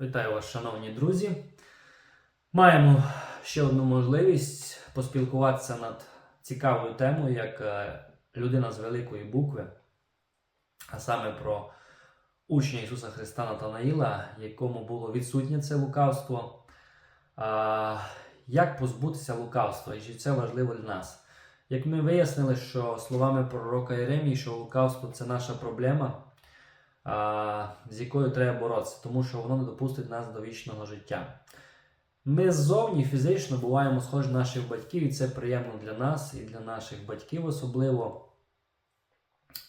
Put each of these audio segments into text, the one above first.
Вітаю вас, шановні друзі. Маємо ще одну можливість поспілкуватися над цікавою темою, як е, людина з великої букви, а саме про учня Ісуса Христа Натанаїла, якому було відсутнє це лукавство. Як позбутися лукавства? І чи це важливо для нас? Як ми вияснили, що словами пророка Єремії, що лукавство це наша проблема, з якою треба боротися, тому що воно не допустить нас до вічного життя. Ми ззовні фізично буваємо схожі на наших батьків, і це приємно для нас і для наших батьків особливо.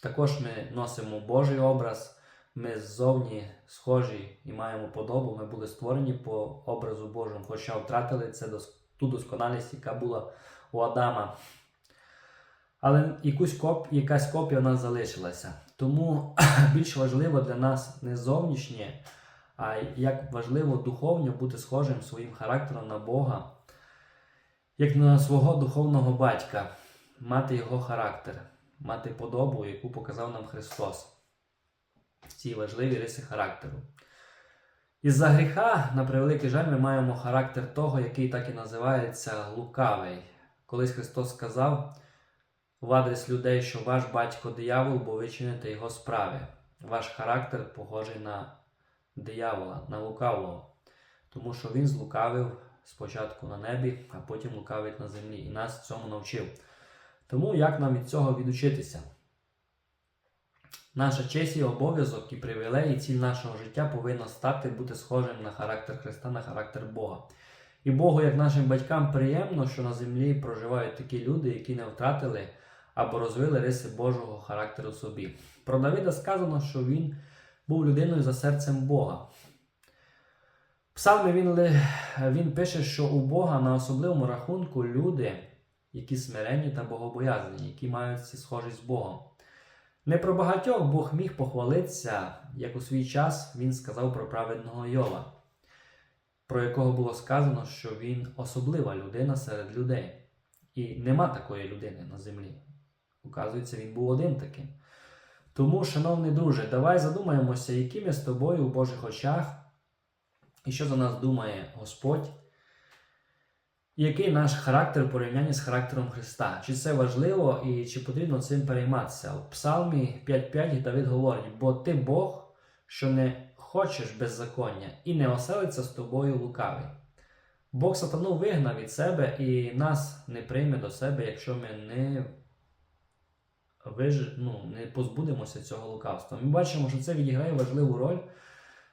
Також ми носимо Божий образ, ми ззовні схожі і маємо подобу. Ми були створені по образу Божому, хоча втратили це ту досконалість, яка була у Адама. Але якусь коп, якась копія в нас залишилася. Тому більш важливо для нас не зовнішнє, а як важливо духовно бути схожим своїм характером на Бога, як на свого духовного батька, мати його характер, мати подобу, яку показав нам Христос. Ці важливі риси характеру. Із-за гріха, на превеликий жаль, ми маємо характер того, який так і називається лукавий. Колись Христос сказав в адрес людей, що ваш батько диявол, бо ви чините його справи. Ваш характер похожий на диявола, на лукавого. Тому що він злукавив спочатку на небі, а потім лукавить на землі. І нас цьому навчив. Тому як нам від цього відучитися? Наша честь і обов'язок і привілей, і ціль нашого життя повинна стати бути схожим на характер Христа, на характер Бога. І Богу, як нашим батькам, приємно, що на землі проживають такі люди, які не втратили або розвили риси Божого характеру собі. Про Давида сказано, що він був людиною за серцем Бога. В Псалмі він, він пише, що у Бога на особливому рахунку люди, які смиренні та богобоязні, які мають ці схожість з Богом. Не про багатьох Бог міг похвалитися, як у свій час він сказав про праведного Йова, про якого було сказано, що він особлива людина серед людей. І нема такої людини на землі. Указується, він був один таким. Тому, шановний друже, давай задумаємося, які ми з тобою у Божих очах, і що за нас думає Господь, і який наш характер в порівнянні з характером Христа. Чи це важливо і чи потрібно цим перейматися? У Псалмі 5.5 Давид говорить: бо ти Бог, що не хочеш беззаконня, і не оселиться з тобою лукавий. Бог сатану вигнав від себе і нас не прийме до себе, якщо ми не виж... ну, не позбудемося цього лукавства. Ми бачимо, що це відіграє важливу роль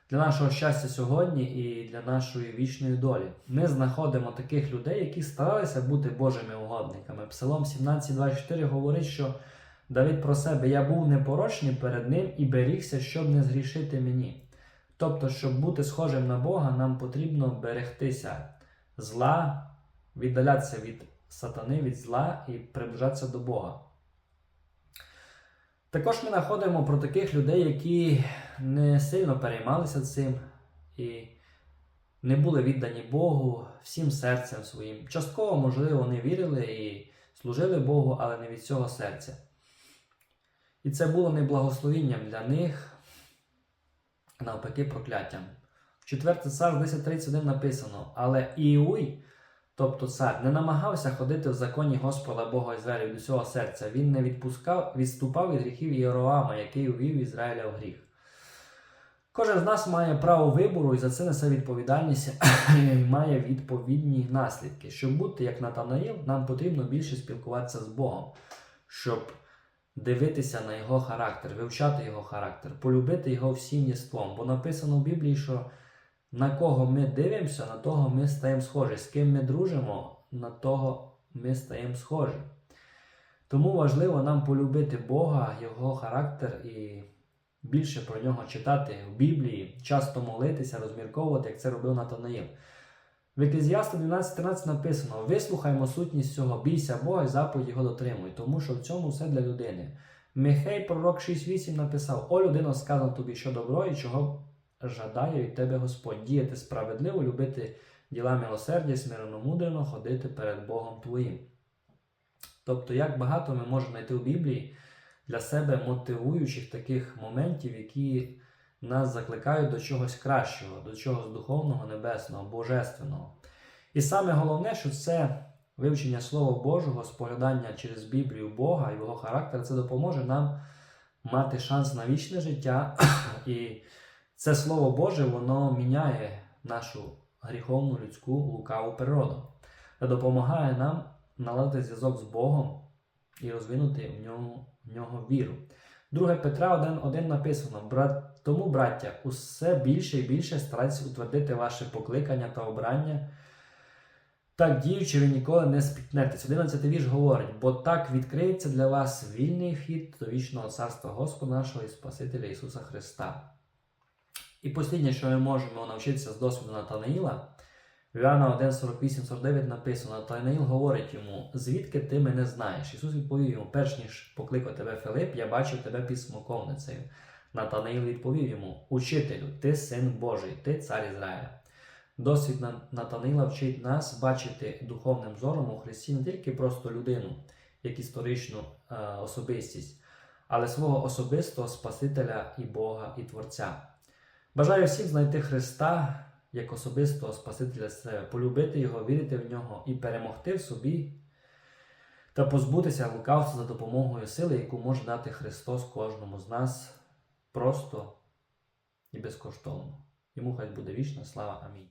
для нашого щастя сьогодні і для нашої вічної долі. Ми знаходимо таких людей, які старалися бути Божими угодниками. Псалом 17,24 говорить, що Давид про себе я був непорочний перед ним і берігся, щоб не згрішити мені. Тобто, щоб бути схожим на Бога, нам потрібно берегтися зла, віддалятися від сатани, від зла і приближатися до Бога. Також ми знаходимо про таких людей, які не сильно переймалися цим і не були віддані Богу всім серцем своїм. Частково, можливо, вони вірили і служили Богу, але не від цього серця. І це було не благословінням для них, навпаки, прокляттям. В 4 цар 10.31 написано: Але Іуй, тобто цар, не намагався ходити в законі Господа Бога Ізраїля від усього серця. Він не відпускав, відступав від гріхів Єроама, який увів Ізраїля в гріх. Кожен з нас має право вибору і за це несе відповідальність і має відповідні наслідки. Щоб бути як Натанаїл, нам потрібно більше спілкуватися з Богом, щоб дивитися на його характер, вивчати його характер, полюбити його всім єством. Бо написано в Біблії, що на кого ми дивимося, на того ми стаємо схожі. З ким ми дружимо, на того ми стаємо схожі. Тому важливо нам полюбити Бога, Його характер і більше про нього читати в Біблії, часто молитися, розмірковувати, як це робив Натанаїл. В Еклезіасту 12.13 написано: Вислухаймо сутність цього, бійся Бога і заповідь його дотримуй, тому що в цьому все для людини. Михей, пророк 6.8 написав: О, людино, сказано тобі, що добро і чого жадає від тебе Господь, діяти справедливо, любити діла милосердя, смиренно ходити перед Богом твоїм. Тобто, як багато ми можемо знайти у Біблії для себе мотивуючих таких моментів, які нас закликають до чогось кращого, до чогось духовного, небесного, божественного. І саме головне, що це вивчення Слова Божого, споглядання через Біблію Бога його характер, це допоможе нам мати шанс на вічне життя. І це Слово Боже, воно міняє нашу гріховну людську лукаву природу та допомагає нам наладити зв'язок з Богом і розвинути в нього, в нього віру. 2 Петра 1.1 написано: «Брат, тому, браття, усе більше і більше старайтеся утвердити ваше покликання та обрання. Так діючи, ви ніколи не спітнетесь. 11 вірш говорить, бо так відкриється для вас вільний вхід до вічного царства Господа нашого і Спасителя Ісуса Христа. І посліднє, що ми можемо навчитися з досвіду Натанаїла, в Іоанна 1.48-49 написано: Натанаїл говорить йому, звідки ти мене знаєш? Ісус відповів йому, перш ніж покликав тебе Филип, я бачив тебе під смоковницею. Натанаїл відповів йому: Учителю, ти син Божий, ти цар Ізраїля. Досвід На- Натанаїла вчить нас бачити духовним зором у Христі не тільки просто людину, як історичну е, особистість, але свого особистого Спасителя і Бога і Творця. Бажаю всім знайти Христа як особистого Спасителя себе, полюбити Його, вірити в нього і перемогти в собі та позбутися лукавства за допомогою сили, яку може дати Христос кожному з нас просто і безкоштовно. Йому хай буде вічна слава. Амінь.